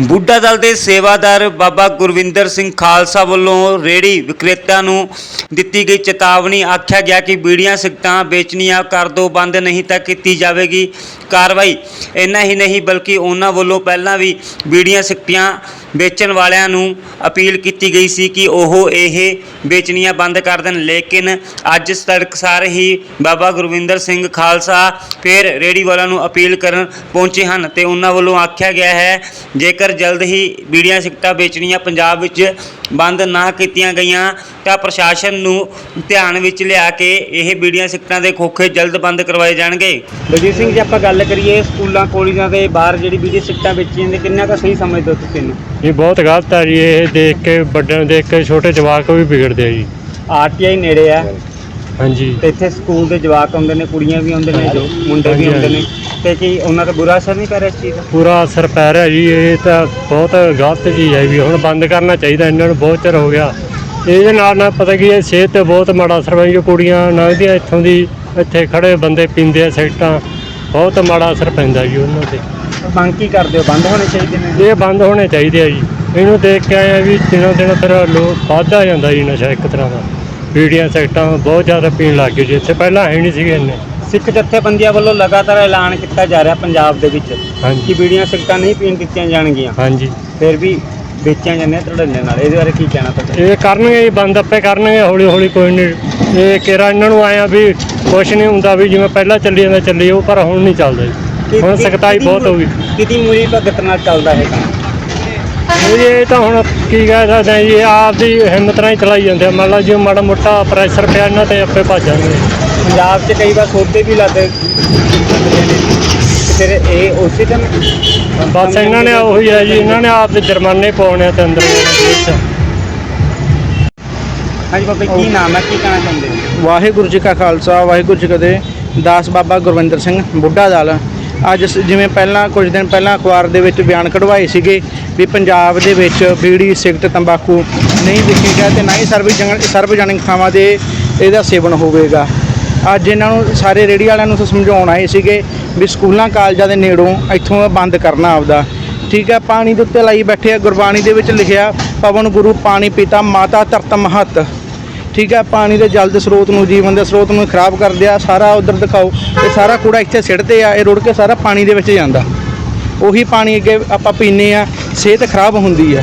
ਬੁੱਢਾ ਦਲ ਦੇ ਸੇਵਾਦਾਰ ਬਾਬਾ ਗੁਰਵਿੰਦਰ ਸਿੰਘ ਖਾਲਸਾ ਵੱਲੋਂ ਰੇੜੀ ਵਿਕਰੇਤਾ ਨੂੰ ਦਿੱਤੀ ਗਈ ਚੇਤਾਵਨੀ ਆਖਿਆ ਗਿਆ ਕਿ ਬੀੜੀਆਂ ਸਿਗਟਾਂ ਵੇਚਣੀਆਂ ਕਰ ਦੋ ਬੰਦ ਨਹੀਂ ਤਾਂ ਕੀਤੀ ਜਾਵੇਗੀ ਕਾਰਵਾਈ। ਇੰਨਾ ਹੀ ਨਹੀਂ, ਬਲਕਿ ਉਹਨਾਂ ਵੱਲੋਂ ਪਹਿਲਾਂ ਵੀ ਬੀੜੀਆਂ ਸਿਗਟਾਂ ਵੇਚਣ ਵਾਲਿਆਂ ਨੂੰ ਅਪੀਲ ਕੀਤੀ ਗਈ ਸੀ ਕਿ ਉਹ ਇਹ ਵੇਚਣੀਆਂ ਬੰਦ ਕਰ ਦੇਣ। ਲੇਕਿਨ ਅੱਜ ਤੜਕਸਾਰ ਹੀ ਬਾਬਾ ਗੁਰਵਿੰਦਰ ਸਿੰਘ ਖਾਲਸਾ ਫਿਰ ਰੇੜੀ ਵਾਲਿਆਂ ਨੂੰ ਅਪੀਲ ਕਰਨ ਪਹੁੰਚੇ ਹਨ ਤੇ ਉਹਨਾਂ ਵੱਲੋਂ ਆਖਿਆ ਗਿਆ ਹੈ, ਜੇਕਰ ਜਲਦ ਹੀ ਬੀੜੀਆਂ ਸਿਗਟਾਂ ਵੇਚਣੀਆਂ ਪੰਜਾਬ ਵਿੱਚ ਬੰਦ ਨਾ ਕੀਤੀਆਂ ਗਈਆਂ ਤਾਂ ਪ੍ਰਸ਼ਾਸਨ ਨੂੰ ਧਿਆਨ ਵਿੱਚ ਲਿਆ ਕੇ ਇਹ ਬੀੜੀਆਂ ਸਿਗਟਾਂ ਦੇ ਖੋਖੇ ਜਲਦ ਬੰਦ ਕਰਵਾਏ ਜਾਣਗੇ। ਬਲਜੀਤ ਸਿੰਘ ਜੀ ਆਪਾਂ ਗੱਲ ਕਰੀਏ ਸਕੂਲਾਂ ਕਾਲਜਾਂ ਦੇ ਬਾਹਰ ਜਿਹੜੀ ਬੀੜੀ ਸਿਗਟਾਂ ਵੇਚੀਆਂ ਜਾਂਦੀਆਂ ਕਿੰਨਾ ਕੁ ਸਹੀ ਸਮਝਦੇ ਹੋ ਤੁਸੀਂ ਇਹਨੂੰ? ਇਹ ਬਹੁਤ ਗਲਤ ਹੈ ਜੀ ਇਹ ਦੇਖ ਕੇ ਵੱਡਿਆਂ ਨੂੰ ਦੇਖ ਕੇ ਛੋਟੇ ਜਵਾਕ ਵੀ ਵਿਗੜਦੇ ਆ ਜੀ। ਆਰਟੀਆਈ ਨੇੜੇ ਆ ਹਾਂਜੀ। ਤੇ ਇੱਥੇ ਸਕੂਲ ਦੇ ਜਵਾਕ ਆਉਂਦੇ ਨੇ ਕੁੜੀਆਂ ਵੀ ਆਉਂਦੇ ਨੇ ਜੋ ਮੁੰਡੇ ਵੀ ਆਉਂਦੇ ਨੇ। ਤੇ ਕੀ ਉਹਨਾਂ ਦਾ ਬੁਰਾ ਅਸਰ ਨਹੀਂ ਕਰ ਰਿਹਾ ਇਸ ਚੀਜ਼ ਦਾ? ਪੂਰਾ ਅਸਰ ਪੈ ਰਿਹਾ ਜੀ ਇਹ ਤਾਂ ਬਹੁਤ ਗਲਤ ਚੀਜ਼ ਹੈ ਵੀ ਹੁਣ ਬੰਦ ਕਰਨਾ ਚਾਹੀਦਾ ਇਹਨਾਂ ਨੂੰ ਬਹੁਤ ਚਿਰ ਹੋ ਗਿਆ। ਇਹਦੇ ਨਾਲ ਨਾ ਪਤਾ ਕੀ ਹੈ ਸਿਹਤ ਤੇ ਬਹੁਤ ਮਾੜਾ ਅਸਰ ਪੈਂਦਾ ਕੁੜੀਆਂ ਲੰਘਦੀਆਂ ਇੱਥੋਂ ਦੀ ਇੱਥੇ ਖੜੇ ਬੰਦੇ ਪੀਂਦੇ ਆ ਸਿਗਰਟਾਂ ਬਹੁਤ ਮਾੜਾ ਅਸਰ ਪੈਂਦਾ ਜੀ ਉਹਨਾਂ ਤੇ। ਮੰਗ ਕੀ ਕਰਦੇ ਹੋ? ਬੰਦ ਹੋਣੇ ਚਾਹੀਦੇ ਨੇ? ਇਹ ਬੰਦ ਹੋਣੇ ਚਾਹੀਦੇ ਆ ਜੀ। ਇਹਨੂੰ ਦੇਖ ਕੇ ਆਏ ਆ ਵੀ ਦਿਨੋਂ ਦਿਨ ਫਿਰ ਲੋਕ ਵੱਧਦਾ ਜਾਂਦਾ ਜੀ ਨਸ਼ਾ ਇੱਕ ਤਰ੍ਹਾਂ ਦਾ। ਬੀੜੀਆਂ ਸਿਗਰਟਾਂ ਬਹੁਤ ਜ਼ਿਆਦਾ ਪੀਣ ਲੱਗ ਗਏ ਜੀ ਇੱਥੇ ਪਹਿਲਾਂ ਹੈ ਨਹੀਂ ਸੀਗੇ ਇੰਨੇ। ਸਿੱਖ ਜਥੇਬੰਦੀਆਂ ਵੱਲੋਂ ਲਗਾਤਾਰ ਐਲਾਨ ਕੀਤਾ ਜਾ ਰਿਹਾ ਪੰਜਾਬ ਦੇ ਵਿੱਚ ਕਿ ਹਾਂਜੀ ਬੀੜੀਆਂ ਸਿਗਟਾਂ ਨਹੀਂ ਪੀਣ ਦਿੱਤੀਆਂ ਜਾਣਗੀਆਂ। ਹਾਂਜੀ। ਫਿਰ ਵੀ ਵੇਚੀਆਂ ਜਾਂਦੀਆਂ ਧੜੱਲੇ ਨਾਲ। ਇਹਦੇ ਬਾਰੇ ਕੀ ਕਹਿਣਾ ਤੁਹਾਡਾ? ਇਹ ਕਰਨਗੇ ਜੀ ਬੰਦ ਆਪੇ ਕਰਨਗੇ ਹੌਲੀ ਹੌਲੀ ਕੋਈ ਨਹੀਂ। ਇਹ ਕਿਰਾ ਇਹਨਾਂ ਨੂੰ ਆਇਆ ਵੀ ਕੁਛ ਨਹੀਂ ਹੁੰਦਾ ਵੀ ਜਿਵੇਂ ਪਹਿਲਾਂ ਚੱਲੀ ਜਾਂਦਾ ਚੱਲੀ ਉਹ ਪਰ ਹੁਣ ਨਹੀਂ ਚੱਲਦਾ ਜੀ। ਹੁਣ ਸਖਤਾਈ ਬਹੁਤ ਹੋ ਗਈ। ਕਿਤੇ ਮੂਰੀ ਭਗਤ ਨਾਲ ਚੱਲਦਾ ਹੈ ਕੰਮ? ਇਹ ਇਹ ਤਾਂ ਹੁਣ ਕੀ ਕਹਿ ਸਕਦੇ ਜੀ ਇਹ ਆਪਦੀ ਹਿੰਮਤ ਨਾਲ ਹੀ ਚਲਾਈ ਜਾਂਦੇ ਆ। ਮੰਨ ਲਓ ਜੇ ਮਾੜਾ ਮੋਟਾ ਪ੍ਰੈਸ਼ਰ ਪਿਆ ਇਹਨਾਂ ਤੇ ਆਪੇ ਭੱਜ ਜਾਣਗੇ। ਪੰਜਾਬ 'ਚ ਕਈ ਵਾਰ ਸੌਦੇ ਵੀ ਲੱਗ ਲੱਗਦੇ। ਨੇ ਤੇ ਫਿਰ ਇਹ ਉਸੇ ਦਿਨ ਬਸ ਇਹਨਾਂ ਨੇ ਉਹੀ ਹੈ ਜੀ ਇਹਨਾਂ ਨੇ ਆਪ ਦੇ ਜੁਰਮਾਨੇ ਪਾਉਣੇ ਤੇ ਅੰਦਰ ਜੇਲ੍ਹ 'ਚ ਹਾਂਜੀ ਬਾਬਾ ਜੀ, ਕੀ ਨਾਮ ਹੈ? ਕੀ ਕਹਿਣਾ ਚਾਹੁੰਦੇ ਹੋ? ਵਾਹਿਗੁਰੂ ਜੀ ਕਾ ਖਾਲਸਾ ਵਾਹਿਗੁਰੂ ਜੀ ਕੀ ਫਤਿਹ ਦਾਸ ਬਾਬਾ ਗੁਰਵਿੰਦਰ ਸਿੰਘ ਬੁੱਢਾ ਦਲ। ਅੱਜ ਸ- ਜਿਵੇਂ ਪਹਿਲਾਂ ਕੁਝ ਦਿਨ ਪਹਿਲਾਂ ਅਖਬਾਰ ਦੇ ਵਿੱਚ ਬਿਆਨ ਕਢਵਾਏ ਸੀਗੇ ਵੀ ਪੰਜਾਬ ਦੇ ਵਿੱਚ ਬੀੜੀ ਸਿਗਰਟ ਤੰਬਾਕੂ ਨਹੀਂ ਵਿਕੇਗਾ ਤੇ ਨਾ ਹੀ ਸਰਵ ਸਰਵਜਨਿਕ ਥਾਵਾਂ ਦੇ ਇਹਦਾ ਸੇਵਨ ਹੋਵੇਗਾ। ਅੱਜ ਇਹਨਾਂ ਨੂੰ ਸਾਰੇ ਰੇੜੀ ਵਾਲਿਆਂ ਨੂੰ ਸਮਝਾਉਣ ਆਏ ਸੀਗੇ ਵੀ ਸਕੂਲਾਂ, ਕਾਲਜਾਂ ਦੇ ਨੇੜੋਂ ਇੱਥੋਂ ਬੰਦ ਕਰਨਾ ਆਪਦਾ। ਠੀਕ ਹੈ ਪਾਣੀ ਦੇ ਉੱਤੇ ਲਾਈ ਬੈਠੇ ਆ, ਗੁਰਬਾਣੀ ਦੇ ਵਿੱਚ ਲਿਖਿਆ, ਪਵਨ ਗੁਰੂ ਪਾਣੀ ਪੀਤਾ, ਮਾਤਾ ਧਰਤ ਮਹਤ। ਠੀਕ ਹੈ ਪਾਣੀ ਦੇ ਜਲ ਦੇ ਸਰੋਤ ਨੂੰ, ਜੀਵਨ ਦੇ ਸਰੋਤ ਨੂੰ ਖਰਾਬ ਕਰਦੇ ਆ, ਸਾਰਾ ਉਧਰ ਦਿਖਾਓ, ਇਹ ਸਾਰਾ ਕੂੜਾ ਇੱਥੇ ਸਿੱਟਦੇ ਆ, ਇਹ ਰੁੜ ਕੇ ਸਾਰਾ ਪਾਣੀ ਦੇ ਵਿੱਚ ਜਾਂਦਾ। ਉਹੀ ਪਾਣੀ ਅੱਗੇ ਆਪਾਂ ਪੀਂਦੇ ਆ, ਸਿਹਤ ਖਰਾਬ ਹੁੰਦੀ ਆ।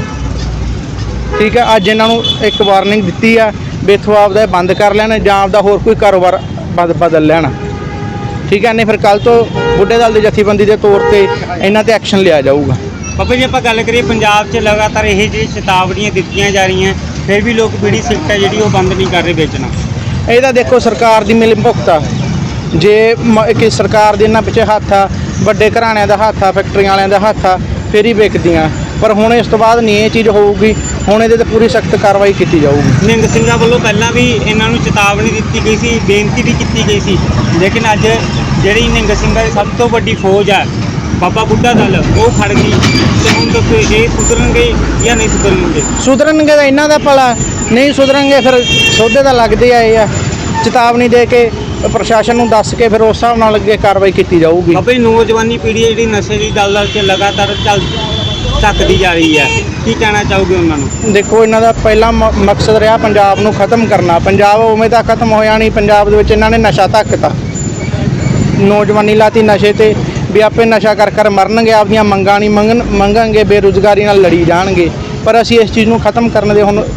ਠੀਕ ਹੈ ਅੱਜ ਇਹਨਾਂ ਨੂੰ ਇੱਕ ਵਾਰਨਿੰਗ ਦਿੱਤੀ ਆ, ਵੀ ਇੱਥੋਂ ਆਪਦਾ ਇਹ ਬੰਦ ਕਰ ਲੈਣ ਜਾਂ ਆਪਦਾ ਹੋਰ ਕੋਈ ਕਾਰੋਬਾਰ ਬਦਲ ਲੈਣ। ਠੀਕ ਹੈ ਨਹੀਂ ਫਿਰ ਕੱਲ ਤੋਂ ਬੁੱਢੇ ਦਲ ਦੀ ਜਥੇਬੰਦੀ ਦੇ ਤੌਰ ਤੇ ਇਹਨਾਂ ਤੇ ਐਕਸ਼ਨ ਲਿਆ ਜਾਊਗਾ। ਬਾਬਾ ਜੀ ਆਪਾਂ ਗੱਲ ਕਰੀਏ ਪੰਜਾਬ 'ਚ ਲਗਾਤਾਰ ਇਹ ਜਿਹੜੀ ਚੇਤਾਵਨੀਆਂ ਦਿੱਤੀਆਂ ਜਾ ਰਹੀਆਂ ਫਿਰ ਵੀ ਲੋਕ ਬੀੜੀ ਸਿਗਰਟ ਹੈ ਜਿਹੜੀ ਉਹ ਬੰਦ ਨਹੀਂ ਕਰ ਰਹੇ ਵੇਚਣਾ। ਇਹਦਾ ਦੇਖੋ ਸਰਕਾਰ ਦੀ ਮਿਲ ਭੁਗਤਾ ਜੇ ਕਿ ਸਰਕਾਰ ਦੇ ਇਹਨਾਂ ਪਿੱਛੇ ਹੱਥ ਆ ਵੱਡੇ ਘਰਾਣਿਆਂ ਦਾ ਹੱਥ ਆ ਫੈਕਟਰੀਆਂ ਵਾਲਿਆਂ ਦਾ ਹੱਥ ਆ ਫਿਰ ਹੀ ਵਿਕਦੀਆਂ ਪਰ ਹੁਣ ਇਸ ਤੋਂ ਬਾਅਦ ਨਹੀਂ ਇਹ ਚੀਜ਼ ਹੋਊਗੀ। ਹੁਣ ਇਹਦੇ ਤੇ ਪੂਰੀ ਸਖਤ ਕਾਰਵਾਈ ਕੀਤੀ ਜਾਊਗੀ। ਨਿੰਗ ਸਿੰਘਾਂ ਵੱਲੋਂ ਪਹਿਲਾਂ ਵੀ ਇਹਨਾਂ ਨੂੰ ਚੇਤਾਵਨੀ ਦਿੱਤੀ ਗਈ ਸੀ ਬੇਨਤੀ ਵੀ ਕੀਤੀ ਗਈ ਸੀ। ਲੇਕਿਨ ਅੱਜ ਜਿਹੜੀ ਨਿੰਗ ਸਿੰਘਾਂ ਦੀ ਸਭ ਤੋਂ ਵੱਡੀ ਫੌਜ ਹੈ ਬਾਬਾ ਬੁੱਢਾ ਦਲ ਉਹ ਖੜ ਗਈ। ਤੇ ਹੁਣ ਦੱਸੋ ਇਹ ਸੁਧਰਨਗੇ ਜਾਂ ਨਹੀਂ ਸੁਧਰਨਗੇ? ਸੁਧਰਨਗੇ ਤਾਂ ਇਹਨਾਂ ਦਾ ਭਲਾ ਨਹੀਂ ਸੁਧਰਨਗੇ ਫਿਰ ਸੋਧੇ ਤਾਂ ਲੱਗਦੇ ਆਏ ਆ। ਚੇਤਾਵਨੀ ਦੇ ਕੇ ਪ੍ਰਸ਼ਾਸਨ ਨੂੰ ਦੱਸ ਕੇ ਫਿਰ ਉਸ ਹਿਸਾਬ ਨਾਲ ਅੱਗੇ ਕਾਰਵਾਈ ਕੀਤੀ ਜਾਊਗੀ। ਬਾਬਾ ਨੌਜਵਾਨੀ ਪੀੜ੍ਹੀ ਜਿਹੜੀ ਨਸ਼ੇ ਦੀ ਦਲਦਲ 'ਚ ਲਗਾਤਾਰ ਚੱਲ ਧੱਕਦੀ ਜਾ ਰਹੀ ਹੈ। ਕੀ ਕਹਿਣਾ ਚਾਹੋਗੇ ਉਹਨਾਂ ਨੂੰ? ਦੇਖੋ, ਇਹਨਾਂ ਦਾ ਪਹਿਲਾ ਮ- ਮਕਸਦ ਰਿਹਾ ਪੰਜਾਬ ਨੂੰ ਖਤਮ ਕਰਨਾ। ਪੰਜਾਬ ਉਵੇਂ ਤਾਂ ਖਤਮ ਹੋਇਆ ਨਹੀਂ। ਪੰਜਾਬ ਦੇ ਵਿੱਚ ਇਹਨਾਂ ਨੇ ਨਸ਼ਾ ਧੱਕਤਾ। ਨੌਜਵਾਨੀ ਲਾਤੀ ਨਸ਼ੇ ਤੇ, ਵੀ ਆਪੇ ਨਸ਼ਾ ਕਰ ਕਰ ਮਰਨਗੇ, ਆਪਦੀਆਂ ਮੰਗਾਂ ਨਹੀਂ ਮੰਗਣ, ਮੰਗਣਗੇ, ਬੇਰੁਜ਼ਗਾਰੀ ਨਾਲ ਲੜੀ ਜਾਣਗੇ। ਪਰ ਅਸੀਂ ਇਸ ਚੀਜ਼ ਨੂੰ ਖਤਮ ਕਰਨ ਦੇ ਹੁਣ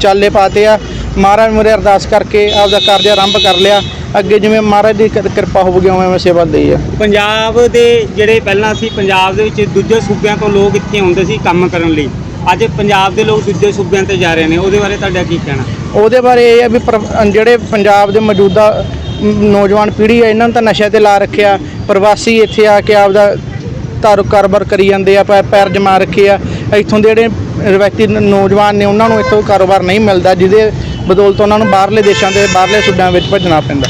ਚਾਲੇ ਪਾਤੇ ਆ। ਮਹਾਰਾਜ ਮੁਰੇ ਅਰਦਾਸ ਕਰਕੇ ਆਪਦਾ ਕਾਰਜ ਆਰੰਭ ਕਰ ਲਿਆ। ਅੱਗੇ ਜਿਵੇਂ ਮਹਾਰਾਜ ਦੀ ਕਿਰ- ਕਿਰਪਾ ਹੋਊਗੀ ਉਵੇਂ ਉਵੇਂ ਸੇਵਾ ਦੇਈ ਆ। ਪੰਜਾਬ ਦੇ ਜਿਹੜੇ ਪਹਿਲਾਂ ਸੀ ਪੰਜਾਬ ਦੇ ਵਿੱਚ ਦੂਜੇ ਸੂਬਿਆਂ ਤੋਂ ਲੋਕ ਇੱਥੇ ਆਉਂਦੇ ਸੀ ਕੰਮ ਕਰਨ ਲਈ। ਅੱਜ ਪੰਜਾਬ ਦੇ ਲੋਕ ਦੂਜੇ ਸੂਬਿਆਂ ਤੇ ਜਾ ਰਹੇ ਨੇ। ਉਹਦੇ ਬਾਰੇ ਤੁਹਾਡਾ ਕੀ ਕਹਿਣਾ? ਉਹਦੇ ਬਾਰੇ ਇਹ ਆ ਵੀ ਪਰ- ਜਿਹੜੇ ਪੰਜਾਬ ਦੇ ਮੌਜੂਦਾ ਮ, ਨੌਜਵਾਨ ਪੀੜ੍ਹੀ ਹੈ ਇਹਨਾਂ ਨੂੰ ਤਾਂ ਨਸ਼ਿਆਂ ਤੇ ਲਾ ਰੱਖਿਆ। ਪ੍ਰਵਾਸੀ ਇੱਥੇ ਆ ਕੇ ਆਪਦਾ ਧਾਰੂ ਕਾਰੋਬਾਰ ਕਰੀ ਜਾਂਦੇ ਆ ਪੈ- ਪੈਰ ਜਮਾ ਰੱਖੇ ਆ। ਇੱਥੋਂ ਦੇ ਜਿਹੜੇ ਰਵਾਇਤੀ ਨੌਜਵਾਨ ਨੇ, ਉਹਨਾਂ ਨੂੰ ਇੱਥੋਂ ਕਾਰੋਬਾਰ ਨਹੀਂ ਮਿਲਦਾ, ਜਿਹਦੇ ਬਦੌਲਤ ਉਹਨਾਂ ਨੂੰ ਬਾਹਰਲੇ ਦੇਸ਼ਾਂ ਦੇ ਬਾਹਰਲੇ ਸੂਬਿਆਂ ਵਿੱਚ ਭੱਜਣਾ ਪੈਂਦਾ।